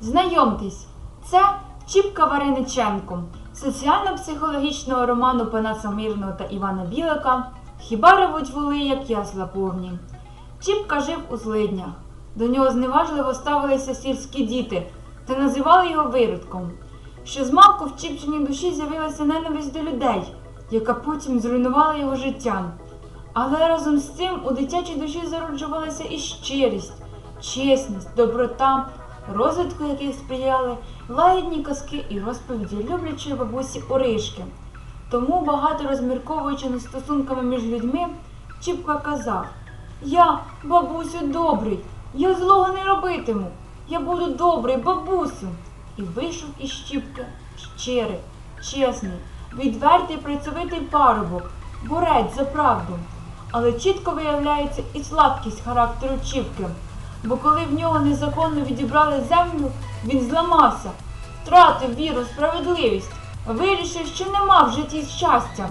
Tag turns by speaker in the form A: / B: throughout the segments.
A: Знайомтесь, це Чіпка Варениченко, соціально-психологічного роману Пана Самирного та Івана Білика Хіба ревуть воли, як ясла повні. Чіпка жив у злиднях. До нього зневажливо ставилися сільські діти та називали його виродком. Ще змалку в Чіпчиній душі з'явилася ненависть до людей, яка потім зруйнувала його життя. Але разом з цим у дитячій душі зароджувалася і щирість, чесність, доброта, розвитку яких сприяли лагідні казки і розповіді люблячої бабусі Оришки. Тому, багато розмірковуючи над стосунками між людьми, Чіпка казав: Я, бабусю, добрий, я злого не робитиму, я буду добрий, бабусю. І вийшов із Чіпки щирий, чесний, відвертий працьовитий парубок, борець за правду. Але чітко виявляється і слабкість характеру Чіпки, бо коли в нього незаконно відібрали землю, він зламався, втратив віру, справедливість, вирішив, що нема в житті щастя.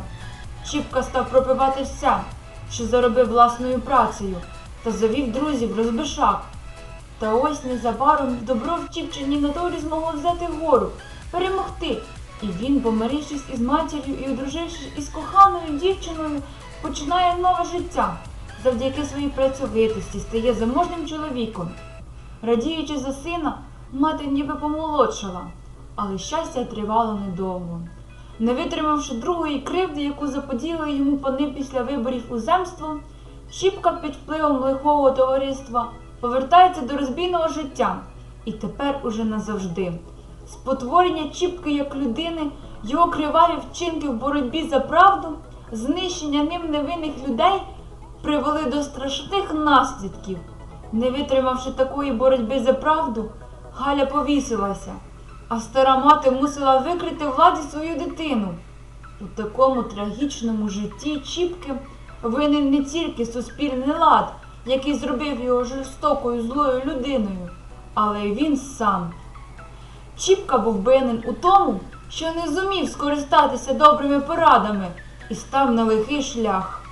A: Чіпка став пропивати все, що заробив власною працею, та завів друзів розбишак. Та ось незабаром добро в Чіпчині натурі змогло взяти вгору, перемогти. І він, помирившись із матір'ю і одружившись із коханою дівчиною, починає нове життя. Завдяки своїй працьовитості стає заможним чоловіком. Радіючи за сина, мати ніби помолодшала, але щастя тривало недовго. Не витримавши другої кривди, яку заподіяли йому пани після виборів у земство, Щіпка під впливом лихого товариства повертається до розбійного життя і тепер уже назавжди. Спотворення Чіпки як людини, його криваві вчинки в боротьбі за правду, знищення ним невинних людей привели до страшних наслідків. Не витримавши такої боротьби за правду, Галя повісилася, а стара мати мусила викрити владі свою дитину. У такому трагічному житті Чіпки винен не тільки суспільний лад, який зробив його жорстокою злою людиною, але й він сам. Чіпка був винен у тому, що не зумів скористатися добрими порадами і став на лихий шлях.